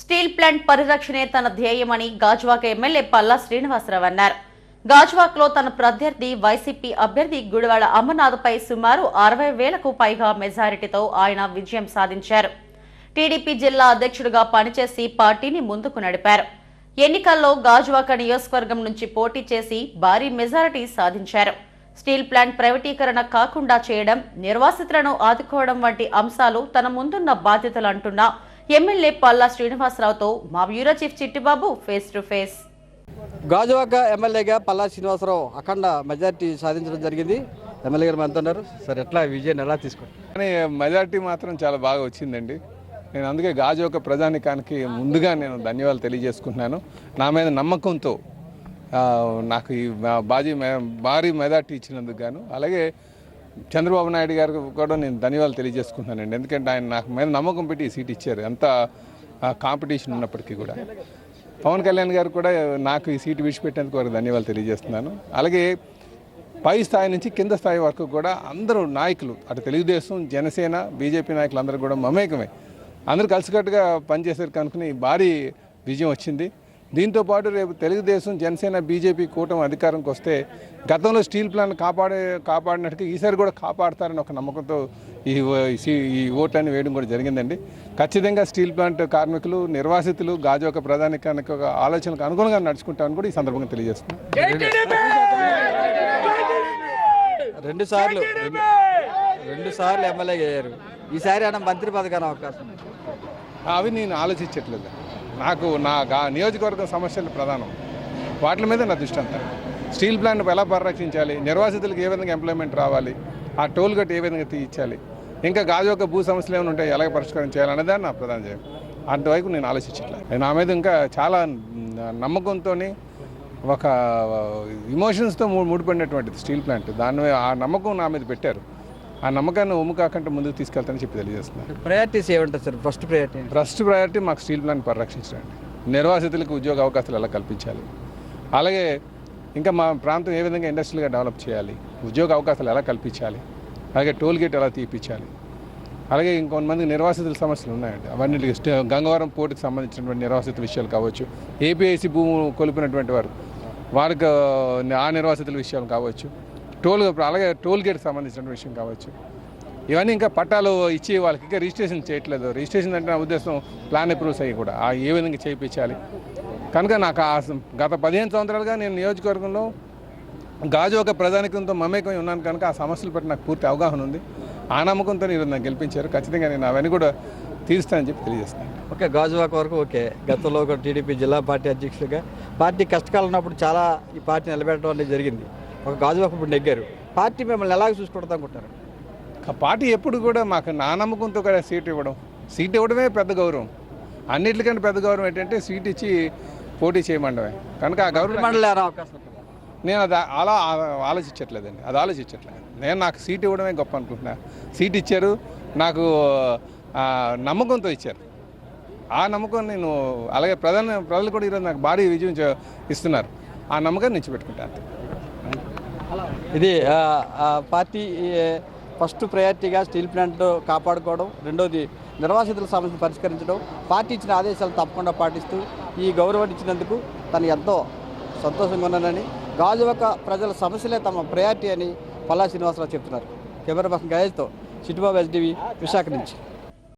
Steel plant పరిరక్షణే తన ధ్యేయమని గాజువాక ఎమ్మెల్యే పల్లా శ్రీనివాసరావు అన్నారు. గాజువాక్లో తన ప్రత్యర్థి వైసీపీ అభ్యర్థి గుడివాడ అమర్నాథ్పై సుమారు అరవై వేలకు పైగా మెజారిటీతో ఆయన విజయం సాధించారు. టీడీపీ జిల్లా అధ్యక్షుడిగా పనిచేసి పార్టీని ముందుకు నడిపారు. ఎన్నికల్లో గాజువాక నియోజకవర్గం నుంచి పోటీ చేసి భారీ మెజారిటీ సాధించారు. స్టీల్ ప్లాంట్ ప్రైవేటీకరణ కాకుండా చేయడం నిర్వాసితులను ఆదుకోవడం వంటి అంశాలు తన ముందున్న బాధ్యతలు అంటున్న ఎమ్మెల్యే పల్లా శ్రీనివాసరావుతో మా bureau chief Chittibabu face to face. Gajuwaka ఎమ్మెల్యేగా పల్లా శ్రీనివాసరావు అఖండ మెజార్టీ సాధించడం జరిగింది. ఎమ్మెల్యే గారు అంటున్నారు సార్ ఎట్లా విజయాన్ని ఎలా తీసుకుంటారు కానీ మెజార్టీ మాత్రం చాలా బాగా వచ్చిందండి. నేను అందుకే గాజు ఒక ప్రజానికానికి ముందుగా నేను ధన్యవాదాలు తెలియజేసుకుంటున్నాను. నా మీద నమ్మకంతో ఆ, నాకు ఈ బాజీ భారీ మెజార్టీ ఇచ్చినందుకు గాను అలాగే చంద్రబాబు నాయుడు గారికి కూడా నేను ధన్యవాదాలు తెలియజేసుకుంటున్నానండి. ఎందుకంటే ఆయన నాకు మీద నమ్మకం పెట్టి సీట్ ఇచ్చారు. ఎంత కాంపిటీషన్ ఉన్నప్పటికీ కూడా. పవన్ కళ్యాణ్ గారు కూడా నాకు ఈ సీటు విడిచిపెట్టేందుకు వారికి ధన్యవాదాలు తెలియజేస్తున్నాను. అలాగే పై స్థాయి నుంచి కింద స్థాయి వరకు కూడా అందరూ నాయకులు అటు తెలుగుదేశం జనసేన బీజేపీ నాయకులు అందరూ కూడా మమేకమే అందరూ కలిసికట్టుగా పనిచేశారు కనుకుని భారీ విజయం వచ్చింది. దీంతో పాటు రేపు తెలుగుదేశం జనసేన బీజేపీ కూటమి అధికారంకి వస్తే గతంలో స్టీల్ ప్లాంట్ కాపాడే కాపాడినట్టుగా ఈసారి కూడా కాపాడతారని ఒక నమ్మకంతో ఈ ఈ సీ- ఈ ఓట్లని వేయడం కూడా జరిగిందండి. ఖచ్చితంగా స్టీల్ ప్లాంట్ కార్మికులు నిర్వాసితులు గాజువాక ప్రధానికానికి ఒక ఆలోచనకు అనుగుణంగా నడుచుకుంటామని కూడా ఈ సందర్భంగా తెలియజేస్తున్నాను రెండు సార్లు రెండు- సార్లు ఎమ్మెల్యే అయ్యారు. ఈసారి ఆయన మంత్రి పదకాన అవకాశం. అవి నేను ఆలోచించట్లేదు. నాకు నా గా- నియోజకవర్గం సమస్యలు ప్రధానం. వాటి మీద నా దృష్టి అంతా. స్టీల్ ప్లాంట్ ఎలా పరిరక్షించాలి? నిర్వాసితులకు ఏ విధంగా ఎంప్లాయ్మెంట్ రావాలి? ఆ టోల్ గట్ ఏ విధంగా తీయించాలి? ఇంకా గాజు యొక్క భూ సమస్యలు ఏమైనా ఉంటాయి ఎలా పరిష్కారం చేయాలనేది నా ప్రధాన చేయం అంతవరకు నేను ఆలోచించట్లేదు నా మీద ఇంకా చాలా నమ్మకంతో ఒక ఇమోషన్స్తో ముడిపడినటువంటిది స్టీల్ ప్లాంట్. దాని మీద- ఆ నమ్మకం నా మీద పెట్టారు. ఆ నమ్మకాన్ని ఉమ్ము కాకుండా ముందుకు తీసుకెళ్తానని చెప్పి తెలియజేస్తున్నాను ప్రయారిటీస్ ఏమంటారు sir? First priority first priority మాకు స్టీల్ ప్లాంట్ పరిరక్షించడం నిర్వాసితులకు ఉద్యోగ అవకాశాలు ఎలా కల్పించాలి? అలాగే ఇంకా మా ప్రాంతం ఏ విధంగా ఇండస్ట్రీగా డెవలప్ చేయాలి? ఉద్యోగ అవకాశాలు ఎలా కల్పించాలి? అలాగే టోల్ గేట్ ఎలా తీపించాలి అలాగే ఇంకొంతమంది నిర్వాసితుల సమస్యలు ఉన్నాయండి. అవన్నీ గంగవరం పోర్టుకి సంబంధించినటువంటి నిర్వాసితుల విషయాలు కావచ్చు ఏపీఐసి భూము కొలిపినటువంటి వారు వారికి ఆ నిర్వాసితుల విషయాలు కావచ్చు టోల్ అలాగే టోల్ గేట్ సంబంధించిన విషయం కావచ్చు. ఇవన్నీ ఇంకా పట్టాలు ఇచ్చి వాళ్ళకి ఇంకా రిజిస్ట్రేషన్ చేయట్లేదు. రిజిస్ట్రేషన్ అంటే నా ఉద్దేశం ప్లాన్ అప్రూవ్స్ అయ్యి కూడా. ఆ ఏ విధంగా చేయించాలి? కనుక నాకు ఆ సం- గత పదిహేను సంవత్సరాలుగా నేను నియోజకవర్గంలో గాజు ఒక ప్రధానికంతో మమేకం ఉన్నాను కనుక ఆ సమస్యలు పట్ల నాకు పూర్తి అవగాహన ఉంది. ఆ నమ్మకంతో నేను నాకు గెలిపించారు. ఖచ్చితంగా నేను అవన్నీ కూడా తీరుస్తానని చెప్పి తెలియజేస్తాను ఓకే గాజువాక వరకు ఓకే. గతంలో ఒక టీడీపీ జిల్లా పార్టీ అధ్యక్షులుగా పార్టీ కష్టకాలం ఉన్నప్పుడు చాలా ఈ పార్టీ నిలబెట్టడం అనేది జరిగింది. ఒక గాజువాక ఇప్పుడు నెగ్గారు. పార్టీ మిమ్మల్ని ఎలాగ చూసుకుంటుంది అనుకుంటారు ఆ పార్టీ ఎప్పుడు కూడా మాకు నా నమ్మకంతో కూడా సీట్ ఇవ్వడం. సీట్ ఇవ్వడమే పెద్ద గౌరవం. అన్నిటికంటే పెద్ద గౌరవం ఏంటంటే సీట్ ఇచ్చి పోటీ చేయమండమే. కనుక ఆ గౌరవం? నేను అది అలా ఆలోచించట్లేదండి. అది ఆలోచించట్లేదు. నేను నాకు సీట్ ఇవ్వడమే గొప్ప అనుకుంటున్నా. సీట్ ఇచ్చారు. నాకు ఆ, నమ్మకంతో ఇచ్చారు. ఆ నమ్మకం నేను అలాగే ప్రధాన ప్రజలు కూడా ఈరోజు నాకు భారీ విజయం ఇస్తున్నారు. ఆ నమ్మకాన్ని నుంచి పెట్టుకుంటాను ఇది పార్టీ ఫస్ట్ ప్రయారిటీగా స్టీల్ ప్లాంట్ కాపాడుకోవడం రెండోది నిర్వాసితుల సమస్యను పరిష్కరించడం పార్టీ ఇచ్చిన ఆదేశాలు తప్పకుండా పాటిస్తూ ఈ గౌరవం ఇచ్చినందుకు తను ఎంతో సంతోషంగా ఉన్నానని గాజువక ప్రజల సమస్యలే తమ ప్రయారిటీ అని పల్లా శ్రీనివాసరావు చెప్తున్నారు. కెమెరా పర్సన్ గయేజ్తో చిట్టుబాబు ఎస్డివి విశాఖ నుంచి.